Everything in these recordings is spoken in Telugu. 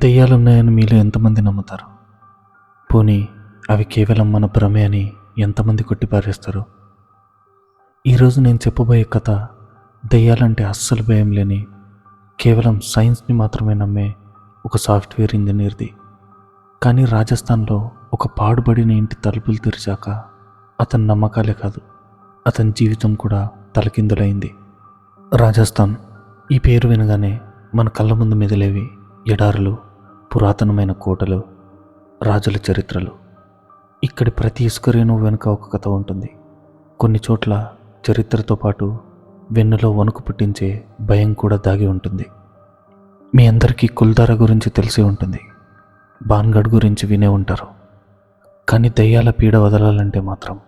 దెయ్యాలు ఉన్నాయని మీలో ఎంతమంది నమ్ముతారు? పోనీ అవి కేవలం మన భ్రమే అని ఎంతమంది కొట్టిపారేస్తారు? ఈరోజు నేను చెప్పబోయే కథ దెయ్యాలంటే అస్సలు భయం లేని కేవలం సైన్స్ని మాత్రమే నమ్మే ఒక సాఫ్ట్వేర్ ఇంజనీర్ది. కానీ రాజస్థాన్లో ఒక పాడుబడిన ఇంటి తలుపులు తెరిచాక అతని నమ్మకాలే కాదు అతని జీవితం కూడా తలకిందులైంది. రాజస్థాన్ ఈ పేరు వినగానే మన కళ్ళ ముందు మెదిలేవి ఎడారులు పురాతనమైన కోటలు రాజుల చరిత్రలు. ఇక్కడి ప్రతి ఇసుకరేణు వెనుక ఒక కథ ఉంటుంది. కొన్ని చోట్ల చరిత్రతో పాటు వెన్నులో వణుకు పుట్టించే భయం కూడా దాగి ఉంటుంది. మీ అందరికీ కుల్దారా గురించి తెలిసి ఉంటుంది. బాన్గఢ్ గురించి వినే ఉంటారు. కానీ దయ్యాల పీడ వదలాలంటే మాత్రం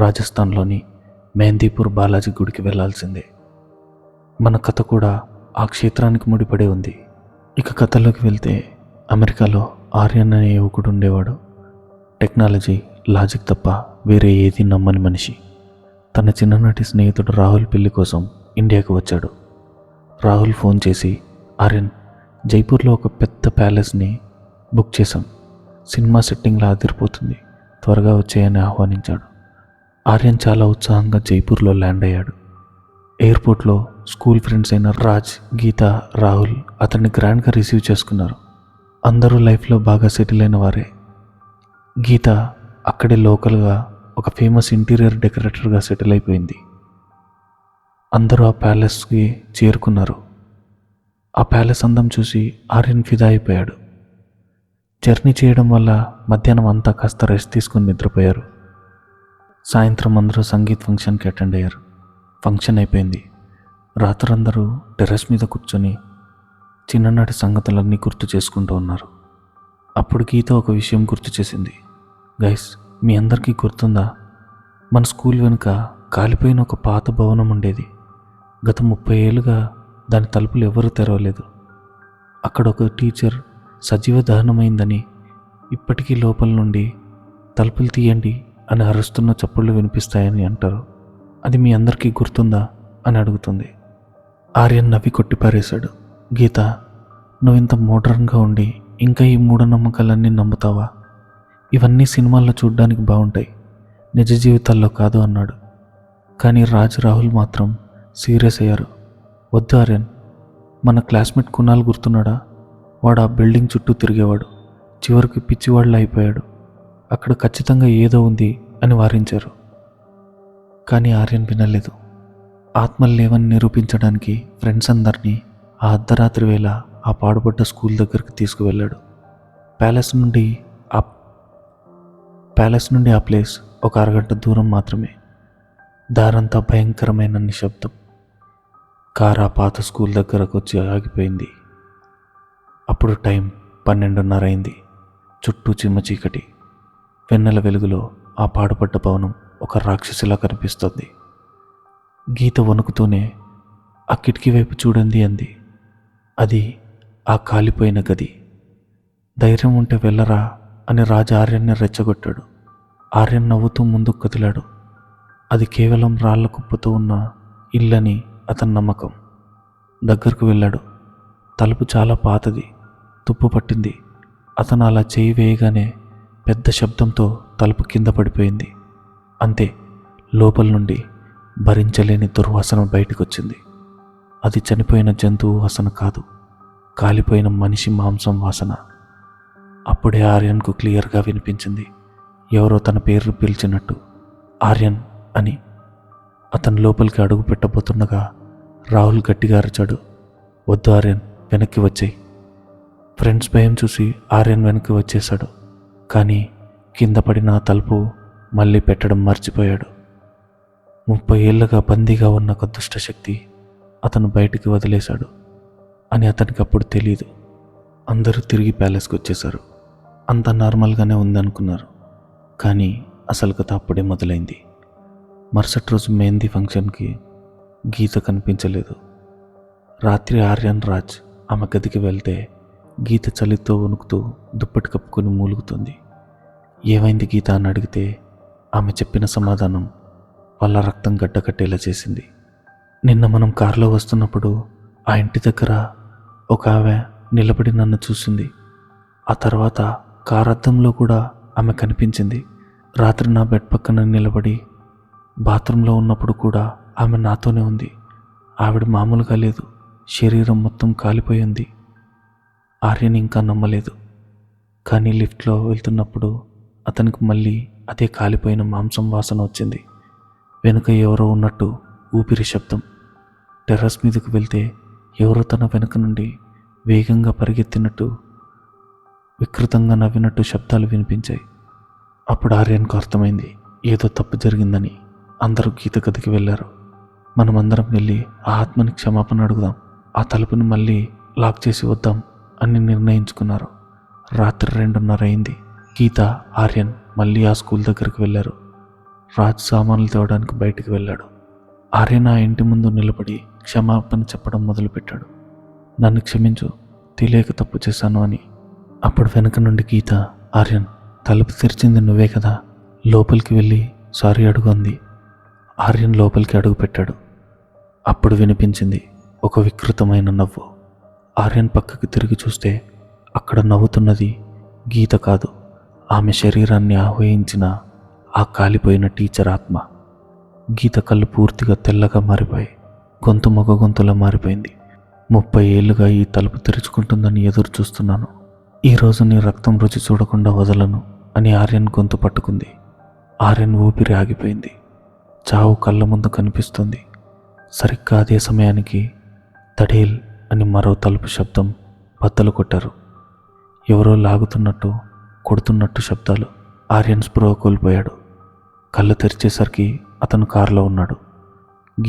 రాజస్థాన్లోని మెహందీపూర్ బాలాజీ గుడికి వెళ్ళాల్సిందే మన కథ కూడా ఆ క్షేత్రానికి ముడిపడి ఉంది. ఇక కథలోకి వెళ్తే అమెరికాలో ఆర్యన్ అనే యువకుడు ఉండేవాడు. టెక్నాలజీ లాజిక్ తప్ప వేరే ఏది నమ్మని మనిషి. తన చిన్ననాటి స్నేహితుడు రాహుల్ పెళ్ళి కోసం ఇండియాకు వచ్చాడు. రాహుల్ ఫోన్ చేసి ఆర్యన్ జైపూర్లో ఒక పెద్ద ప్యాలెస్ని బుక్ చేశాం. సినిమా సెట్టింగ్లా అదిరిపోతుంది. త్వరగా వచ్చేయని ఆహ్వానించాడు. ఆర్యన్ చాలా ఉత్సాహంగా జైపూర్లో ల్యాండ్ అయ్యాడు. ఎయిర్పోర్ట్లో స్కూల్ ఫ్రెండ్స్ అయిన రాజ్ గీత రాహుల్ అతన్ని గ్రాండ్గా రిసీవ్ చేసుకున్నారు. అందరూ లైఫ్లో బాగా సెటిల్ అయిన వారే. గీత అక్కడే లోకల్గా ఒక ఫేమస్ ఇంటీరియర్ డెకరేటర్గా సెటిల్ అయిపోయింది. అందరూ ఆ ప్యాలెస్కి చేరుకున్నారు. ఆ ప్యాలెస్ అందం చూసి ఆర్యన్ ఫిదా అయిపోయాడు. జర్నీ చేయడం వల్ల మధ్యాహ్నం అంతా కాస్త రెస్ట్ తీసుకుని నిద్రపోయారు. సాయంత్రం అందరూ సంగీత్ ఫంక్షన్కి అటెండ్ అయ్యారు. ఫంక్షన్ అయిపోయింది. రాత్రందరూ టెర్రస్ మీద కూర్చొని చిన్ననాటి సంగతులన్నీ గుర్తు చేసుకుంటూ ఉన్నారు. అప్పుడు గీత ఒక విషయం గుర్తు చేసింది. గైస్ మీ అందరికీ గుర్తుందా? మన స్కూల్ వెనుక కాలిపోయిన ఒక పాత భవనం ఉండేది. గత ముప్పై ఏళ్ళుగా దాని తలుపులు ఎవరూ తెరవలేదు. అక్కడ ఒక టీచర్ సజీవ దహనమైందని ఇప్పటికీ లోపల నుండి తలుపులు తీయండి అని అరుస్తున్న చప్పుళ్ళు వినిపిస్తాయని అంటారు. అది మీ అందరికీ గుర్తుందా? అని అడుగుతుంది. ఆర్యన్ నవ్వి కొట్టిపారేశాడు. గీత నువ్వు ఇంత మోడర్న్గా ఉండి ఇంకా ఈ మూఢనమ్మకాలన్నీ నమ్ముతావా? ఇవన్నీ సినిమాల్లో చూడ్డానికి బాగుంటాయి నిజ జీవితాల్లో కాదు అన్నాడు. కానీ రాజ్ రాహుల్ మాత్రం సీరియస్ అయ్యారు. వద్దు ఆర్యన్ మన క్లాస్మేట్ కునాల్ గుర్తున్నాడా? వాడు ఆ బిల్డింగ్ చుట్టూ తిరిగేవాడు. చివరికి పిచ్చివాళ్ళు అయిపోయాడు. అక్కడ ఖచ్చితంగా ఏదో ఉంది అని వారించారు. కానీ ఆర్యన్ వినలేదు. ఆత్మలు లేవని నిరూపించడానికి ఫ్రెండ్స్ అందరినీ ఆ అర్ధరాత్రి వేళ ఆ పాడుపడ్డ స్కూల్ దగ్గరికి తీసుకువెళ్ళాడు. ప్యాలెస్ నుండి ఆ ప్యాలెస్ నుండి ఆ ప్లేస్ ఒక అరగంట దూరం మాత్రమే. దారంతా భయంకరమైన నిశ్శబ్దం. కార్ ఆ పాత స్కూల్ దగ్గరకు వచ్చి ఆగిపోయింది. అప్పుడు టైం పన్నెండున్నర అయింది. చుట్టూ చిమ్మ చీకటి. వెన్నెల వెలుగులో ఆ పాడుపడ్డ భవనం ఒక రాక్షసిలా కనిపిస్తుంది. గీత వణుకుతూనే ఆ కిటికీ వైపు చూడండి అంది. అది ఆ కాలిపోయిన గది. ధైర్యం ఉంటే వెళ్ళరా అని రాజా ఆర్యన్ని రెచ్చగొట్టాడు. ఆర్యన్ నవ్వుతూ ముందుకు కదిలాడు. అది కేవలం రాళ్ళ కుప్పతో ఉన్న ఇల్లని అతని నమ్మకం. దగ్గరకు వెళ్ళాడు. తలుపు చాలా పాతది. తుప్పు పట్టింది. అతను అలా చేయి వేయగానే పెద్ద శబ్దంతో తలుపు కింద పడిపోయింది. అంతే లోపల నుండి భరించలేని దుర్వాసన బయటకొచ్చింది. అది చనిపోయిన జంతువు వాసన కాదు. కాలిపోయిన మనిషి మాంసం వాసన. అప్పుడే ఆర్యన్కు క్లియర్గా వినిపించింది. ఎవరో తన పేరు పిలిచినట్టు. ఆర్యన్ అని. అతను లోపలికి అడుగు పెట్టబోతుండగా రాహుల్ గట్టిగా అరిచాడు. వద్దు ఆర్యన్ వెనక్కి వచ్చాయి. ఫ్రెండ్స్ భయం చూసి ఆర్యన్ వెనక్కి వచ్చేశాడు. కానీ కింద పడిన తలుపు మళ్ళీ పెట్టడం మర్చిపోయాడు. ముప్పై ఏళ్ళగా బందీగా ఉన్న ఒక దుష్టశక్తి అతను బయటికి వదిలేశాడు అని అతనికి అప్పుడు తెలియదు అందరూ తిరిగి ప్యాలెస్కి వచ్చేశారు. అంత నార్మల్గానే ఉందనుకున్నారు. కానీ అసలు కథ అప్పుడే మొదలైంది. మరుసటి రోజు మెహందీ ఫంక్షన్కి గీత కనిపించలేదు. రాత్రి ఆర్యన్ రాజ్ ఆమె గదికి వెళ్తే గీత చలితో వణుకుతూ దుప్పటి కప్పుకొని మూలుగుతుంది. ఏమైంది గీత అని అడిగితే ఆమె చెప్పిన సమాధానం వాళ్ళ రక్తం గడ్డకట్టేలా చేసింది. నిన్న మనం కారులో వస్తున్నప్పుడు ఆ ఇంటి దగ్గర ఒక ఆమె నిలబడి నన్ను చూసింది. ఆ తర్వాత కార్ అద్దంలో కూడా ఆమె కనిపించింది. రాత్రి నా బెడ్ పక్కన నిలబడి బాత్రూంలో ఉన్నప్పుడు కూడా ఆమె నాతోనే ఉంది. ఆవిడ మామూలుగా లేదు. శరీరం మొత్తం కాలిపోయింది. ఆర్యని ఇంకా నమ్మలేదు. కానీ లిఫ్ట్లో వెళ్తున్నప్పుడు అతనికి మళ్ళీ అదే కాలిపోయిన మాంసం వాసన వచ్చింది. వెనుక ఎవరో ఉన్నట్టు ఊపిరి శబ్దం. టెర్రస్ మీదకు వెళ్తే ఎవరో తన వెనుక నుండి వేగంగా పరిగెత్తినట్టు వికృతంగా నవ్వినట్టు శబ్దాలు వినిపించాయి. అప్పుడు ఆర్యన్కు అర్థమైంది ఏదో తప్పు జరిగిందని. అందరూ గీత గదికి వెళ్ళారు. మనమందరం వెళ్ళి ఆ ఆత్మని క్షమాపణ అడుగుదాం. ఆ తలుపుని మళ్ళీ లాక్ చేసి వద్దాం అని నిర్ణయించుకున్నారు. రాత్రి రెండున్నర అయింది. గీత ఆర్యన్ మళ్ళీ ఆ స్కూల్ దగ్గరికి వెళ్ళారు. రాజ్ సామాన్లు తేవడానికి బయటికి వెళ్ళాడు. ఆర్యన్ ఆ ఇంటి ముందు నిలబడి క్షమాపణ చెప్పడం మొదలుపెట్టాడు. నన్ను క్షమించు తెలియక తప్పు చేశాను అని. అప్పుడు వెనక నుండి గీత ఆర్యన్ తలుపు తెరిచింది నువ్వే కదా? లోపలికి వెళ్ళి సారీ అడుగు అంది ఆర్యన్ లోపలికి అడుగు పెట్టాడు. అప్పుడు వినిపించింది ఒక వికృతమైన నవ్వు. ఆర్యన్ పక్కకి తిరిగి చూస్తే అక్కడ నవ్వుతున్నది గీత కాదు. ఆమె శరీరాన్ని ఆహ్వయించిన ఆ కాలిపోయిన టీచర్ ఆత్మ. గీత కళ్ళు పూర్తిగా తెల్లగా మారిపోయాయి. గొంతు మగ గొంతులా మారిపోయింది. ముప్పై ఏళ్ళుగా ఈ తలుపు తెరుచుకుంటుందని ఎదురు చూస్తున్నాను. ఈరోజు నీ రక్తం రుచి చూడకుండా వదలను అని ఆర్యన్ గొంతు పట్టుకుంది. ఆర్యన్ ఊపిరి ఆగిపోయింది. చావు కళ్ళ ముందు కనిపిస్తుంది. సరిగ్గా అదే సమయానికి తడేల్ అని మరో తలుపు శబ్దం బద్దలు కొట్టారు. ఎవరో లాగుతున్నట్టు కొడుతున్నట్టు శబ్దాలు. ఆర్యన్ స్పృహ కోల్పోయాడు. కళ్ళు తెరిచేసరికి అతను కారులో ఉన్నాడు.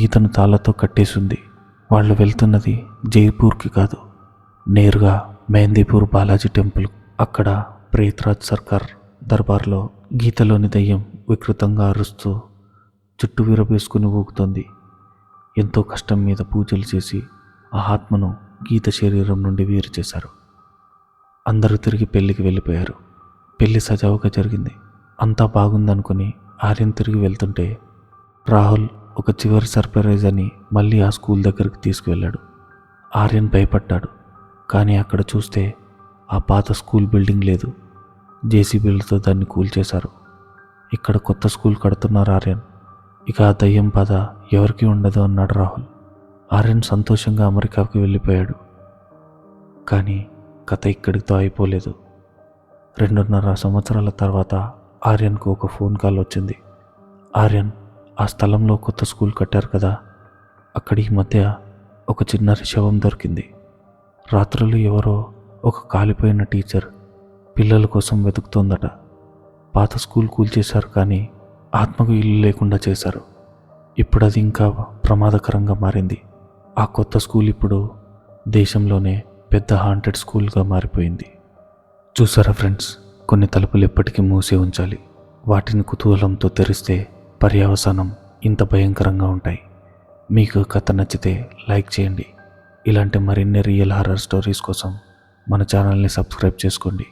గీతను తాళ్ళతో కట్టేసింది. వాళ్ళు వెళ్తున్నది జైపూర్కి కాదు. నేరుగా మెహందీపూర్ బాలాజీ టెంపుల్. అక్కడ ప్రేత్రాజ్ సర్కార్ దర్బార్లో గీతలోని దయ్యం వికృతంగా అరుస్తూ చుట్టూ విరబేసుకుని ఊగుతోంది. ఎంతో కష్టం మీద పూజలు చేసి ఆ ఆత్మను గీత శరీరం నుండి వేరు చేశారు. అందరూ తిరిగి పెళ్ళికి వెళ్ళిపోయారు. పెళ్ళి సజావుగా జరిగింది. అంతా బాగుందనుకుని ఆర్యన్ తిరిగి వెళ్తుంటే రాహుల్ ఒక చివరి సర్ప్రైజ్ అని మళ్ళీ ఆ స్కూల్ దగ్గరికి తీసుకువెళ్ళాడు. ఆర్యన్ భయపడ్డాడు. కానీ అక్కడ చూస్తే ఆ పాత స్కూల్ బిల్డింగ్ లేదు. జేసీబీలతో దాన్ని కూల్చేశారు ఇక్కడ కొత్త స్కూల్ కడుతున్నారు ఆర్యన్. ఇక ఆ దయ్యం బాధ ఎవరికీ ఉండదు అన్నాడు రాహుల్. ఆర్యన్ సంతోషంగా అమెరికాకి వెళ్ళిపోయాడు. కానీ కథ ఇక్కడితో అయిపోలేదు. రెండున్నర సంవత్సరాల తర్వాత ఆర్యన్కు ఒక ఫోన్ కాల్ వచ్చింది. ఆర్యన్ ఆ స్థలంలో కొత్త స్కూల్ కట్టారు కదా. అక్కడ ఈ మధ్య ఒక చిన్న శవం దొరికింది. రాత్రులు ఎవరో ఒక కాలిపోయిన టీచర్ పిల్లల కోసం వెతుకుతోందట. పాత స్కూల్ కూల్చేశారు కానీ ఆత్మకు ఇల్లు లేకుండా చేశారు. ఇప్పుడు అది ఇంకా ప్రమాదకరంగా మారింది. ఆ కొత్త స్కూల్ ఇప్పుడు దేశంలోనే పెద్ద హాంటెడ్ స్కూల్గా మారిపోయింది. చూసారా ఫ్రెండ్స్ కొన్ని తలుపులు ఎప్పటికీ మూసి ఉంచాలి. వాటిని కుతూహలంతో తెరిస్తే పర్యవసానం ఇంత భయంకరంగా ఉంటాయి. మీకు కథ నచ్చితే లైక్ చేయండి. ఇలాంటి మరిన్ని రియల్ హారర్ స్టోరీస్ కోసం మన ఛానల్ని సబ్స్క్రైబ్ చేసుకోండి.